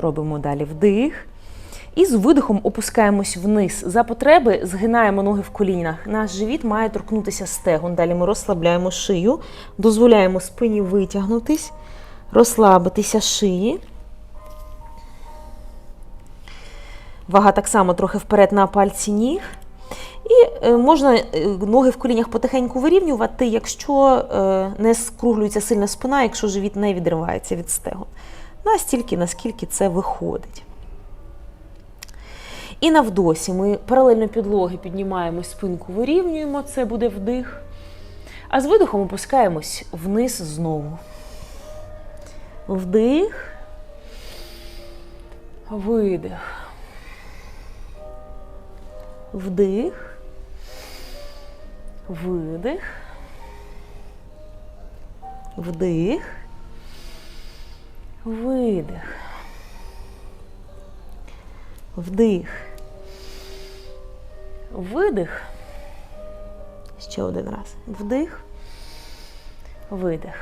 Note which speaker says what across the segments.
Speaker 1: робимо далі вдих. І з видихом опускаємось вниз. За потреби згинаємо ноги в колінах. Наш живіт має торкнутися стегон. Далі ми розслабляємо шию, дозволяємо спині витягнутись, розслабитися шиї. Вага так само трохи вперед на пальці ніг. І е, можна е, ноги в колінях потихеньку вирівнювати, якщо е, не скруглюється сильна спина, якщо живіт не відривається від стегон. Настільки, наскільки це виходить. І на вдосі ми паралельно підлоги піднімаємо спинку, вирівнюємо, це буде вдих. А з видихом опускаємось вниз знову. Вдих, видих. Вдих, видих, вдих, видих, вдих, видих. Ще один раз. Вдих, видих.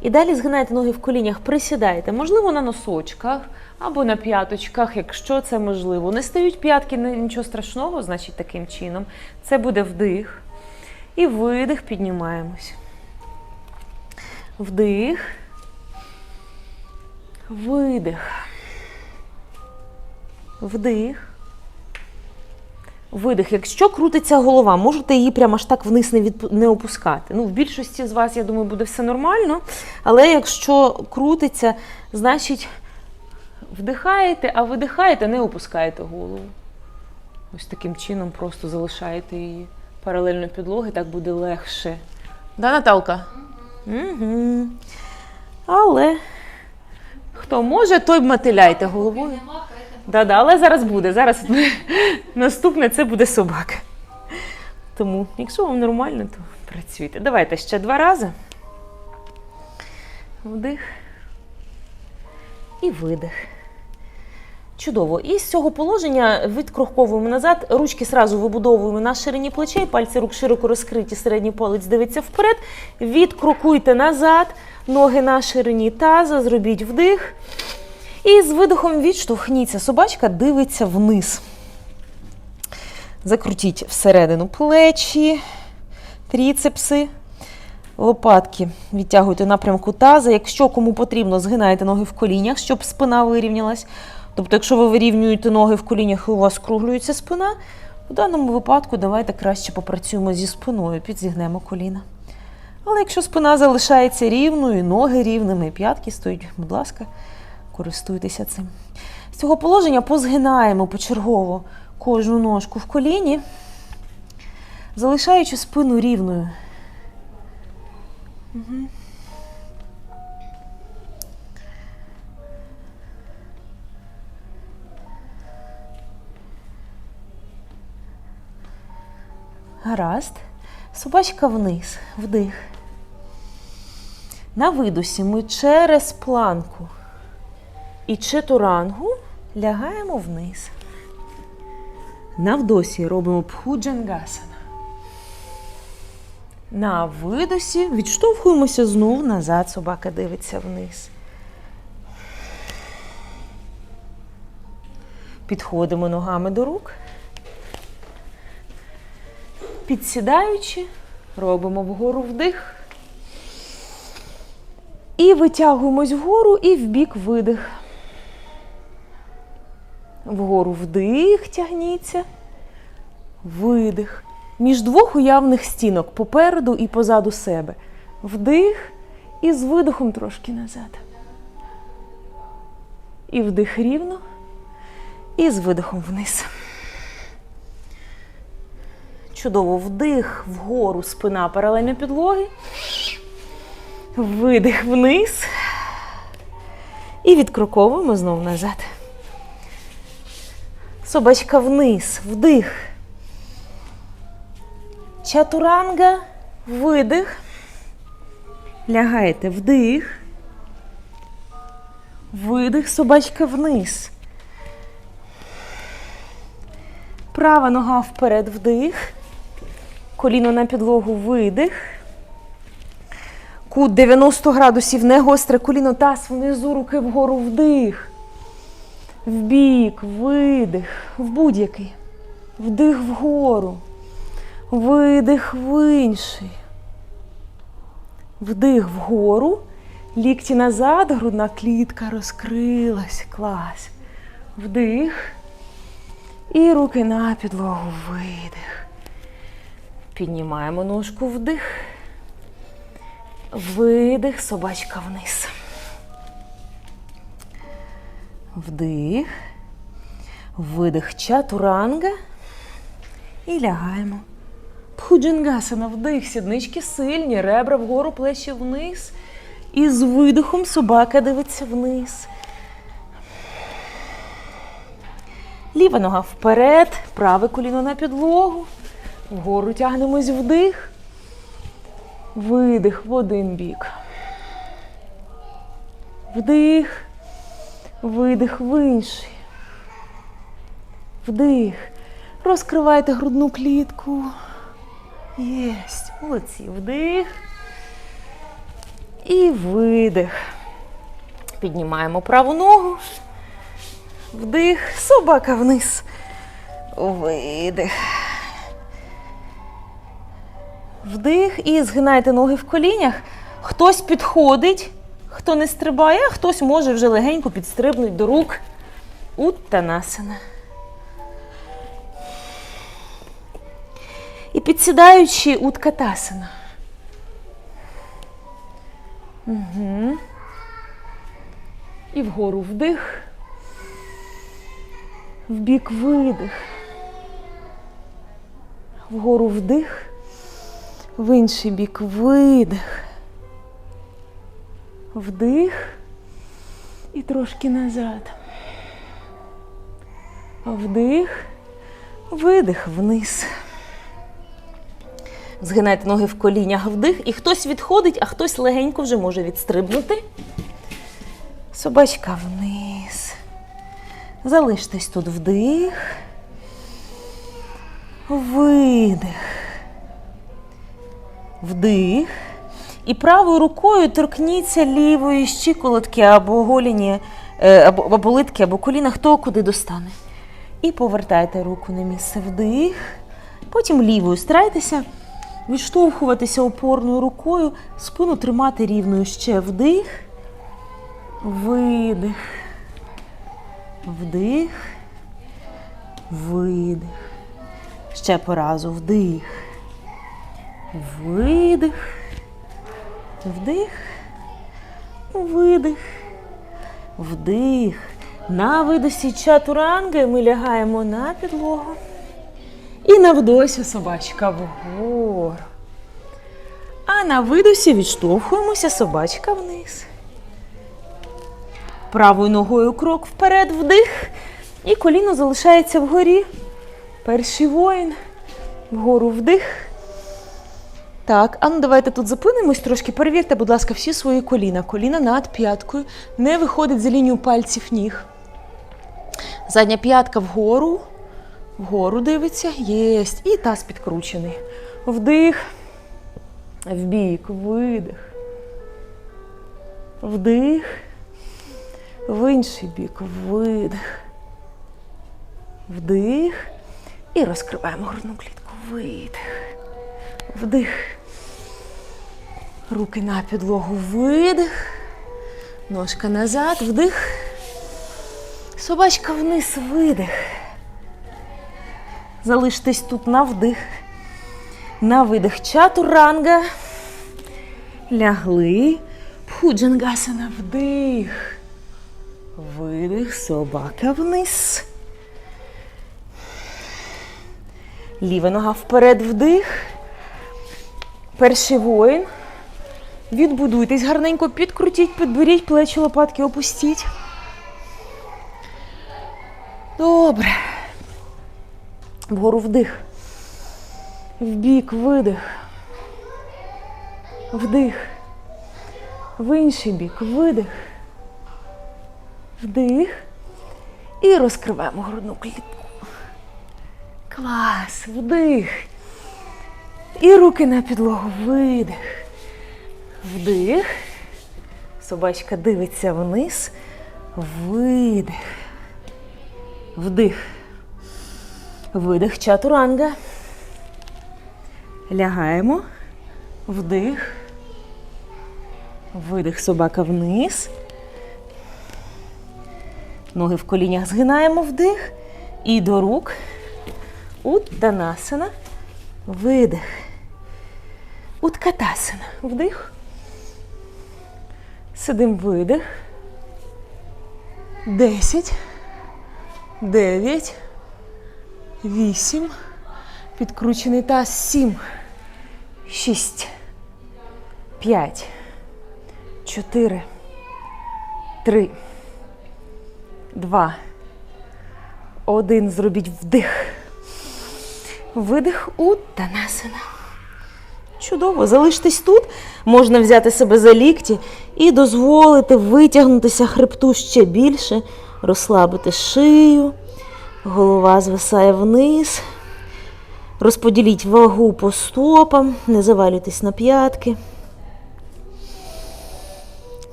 Speaker 1: І далі згинайте ноги в колінях, присідайте, можливо, на носочках або на п'яточках, якщо це можливо. Не стають п'ятки, нічого страшного, значить, таким чином. Це буде вдих. І видих, піднімаємось. Вдих. Видих. Вдих. Видих. Якщо крутиться голова, можете її прямо аж так вниз не, відп... не опускати. Ну, в більшості з вас, я думаю, буде все нормально. Але якщо крутиться, значить вдихаєте, а видихаєте, не опускаєте голову. Ось таким чином просто залишаєте її паралельно підлоги, так буде легше. Да, Наталка? Угу. Але хто може, той мотиляйте головою. Да-да, але зараз буде. Зараз наступне це буде собака. Тому, якщо вам нормально, то працюйте. Давайте ще два рази. Вдих. І видих. Чудово. І з цього положення відкроховуємо назад, ручки сразу вибудовуємо на ширині плечей, пальці рук широко розкриті, середній палець дивиться вперед. Відкрокуйте назад, ноги на ширині таза, зробіть вдих. І з видихом відштовхніться. Собачка дивиться вниз. Закрутіть всередину плечі, тріцепси, лопатки відтягуйте напрямку таза. Якщо кому потрібно, згинайте ноги в колінях, щоб спина вирівнялась. Тобто, якщо ви вирівнюєте ноги в колінях і у вас скруглюється спина, в даному випадку давайте краще попрацюємо зі спиною, підзігнемо коліна. Але якщо спина залишається рівною, ноги рівними, п'ятки стоять, будь ласка, користуйтеся цим. З цього положення позгинаємо почергово кожну ножку в коліні, залишаючи спину рівною. Мгм. Гаразд. Собачка вниз, вдих. На видусі ми через планку і читурангу лягаємо вниз. На вдосі робимо пхуджангасана. На видосі відштовхуємося знову назад. Собака дивиться вниз. Підходимо ногами до рук. Підсідаючи, робимо вгору вдих. І витягуємось вгору і в бік видих. Вгору вдих, тягніться, видих. Між двох уявних стінок попереду і позаду себе. Вдих і з видихом трошки назад. І вдих рівно, і з видихом вниз. Чудово вдих вгору, спина паралельно підлоги. Видих вниз. І відкроковуємо знову назад. Собачка вниз, вдих. Чатуранга, видих. Лягаєте вдих. Видих, собачка вниз. Права нога вперед, вдих. Коліно на підлогу, видих. Кут 90 градусів, не гостре коліно, таз внизу, руки вгору, вдих. Вбік, видих, в будь-який. Вдих вгору. Видих в інший. Вдих вгору. Лікті назад, грудна клітка розкрилась. Клас. Вдих. І руки на підлогу. Видих. Піднімаємо ножку вдих. Видих, собачка вниз. Вдих. Видих чатуранга. І лягаємо. Пхуджангасана, вдих, сіднички сильні, ребра вгору, плечі вниз. І з видихом собака дивиться вниз. Ліва нога вперед, праве коліно на підлогу. Вгору тягнемось вдих. Видих в один бік. Вдих. Видих в інший. Вдих. Розкривайте грудну клітку. Єсть. Молодці. Вдих. І видих. Піднімаємо праву ногу. Вдих. Собака вниз. Видих. Вдих і згинайте ноги в колінях. Хтось підходить, хто не стрибає, а хтось може вже легенько підстрибнути до рук. Уттанасана. І підсідаючи уткатасана. Угу. І вгору вдих. Вбік видих. Вгору вдих. В інший бік видих. Вдих. І трошки назад. Вдих. Видих вниз. Згинайте ноги в колінях вдих. І хтось відходить, а хтось легенько вже може відстрибнути. Собачка вниз. Залиштесь тут вдих. Видих. Вдих. І правою рукою торкніться лівої щиколотки або голіні, е, або, або литки, або коліна, хто куди достане. І повертайте руку на місце вдих. Потім лівою старайтеся відштовхуватися опорною рукою, спину тримати рівною ще вдих, видих, вдих, видих. Ще по разу вдих. Видих. Вдих. Видих. Вдих. На видосі чатуранги ми лягаємо на підлогу. І на вдосі собачка вгору. А на видосі відштовхуємося собачка вниз. Правою ногою крок вперед, вдих. І коліно залишається вгорі. Перший воїн. Вгору вдих. Так, а ну давайте тут зупинимось трошки. Перевірте, будь ласка, всі свої коліна. Коліна над п'яткою. Не виходить за лінію пальців ніг. Задня п'ятка вгору. Вгору дивиться. Єсть. І таз підкручений. Вдих. Вбік. Видих. Вдих. В інший бік. Видих. Вдих. І розкриваємо грудну клітку. Видих. Вдих. Руки на підлогу. Видих. Ножка назад. Вдих. Собачка вниз. Видих. Залиштесь тут на вдих. На видих чатуранга. Лягли. Пхуджангасана. Вдих. Видих. Собака вниз. Ліва нога вперед вдих. Перший воїн. Відбудуйтесь гарненько, підкрутіть, підберіть плечі, лопатки опустіть. Добре. Вгору вдих. Вбік видих. Вдих. В інший бік. Видих. Вдих. І розкриваємо грудну клітку. Клас. Вдих. І руки на підлогу. Видих. Вдих. Собачка дивиться вниз. Видих. Вдих. Видих чатуранга. Лягаємо. Вдих. Видих собака вниз. Ноги в колінях згинаємо вдих. І до рук. Уттанасана. Видих. Уткатасана. Вдих. Сидим видих. Десять. Дев'ять. Вісім. Підкручений таз. Сім. Шість. П'ять. Чотири. Три. Два. Один. Зробіть вдих. Видих. Уттанасана. Чудово, залиштесь тут. Можна взяти себе за лікті і дозволити витягнутися хребту ще більше, розслабити шию, голова звисає вниз. Розподіліть вагу по стопам, не завалюйтесь на п'ятки.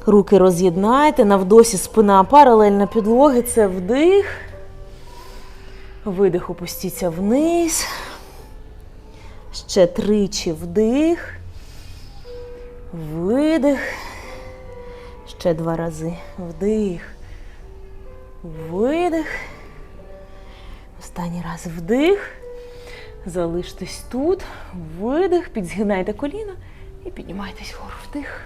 Speaker 1: Руки роз'єднайте, навдосі спина паралельно підлоги. Це вдих. Видих, опустіться вниз. Ще тричі вдих. Видих. Ще два рази. Вдих. Видих. Останній раз вдих. Залиштесь тут. Видих. Підзгинайте коліна і піднімайтесь вгору. Вдих.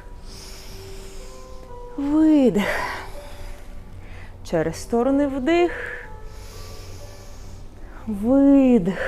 Speaker 1: Видих. Через сторони вдих. Видих.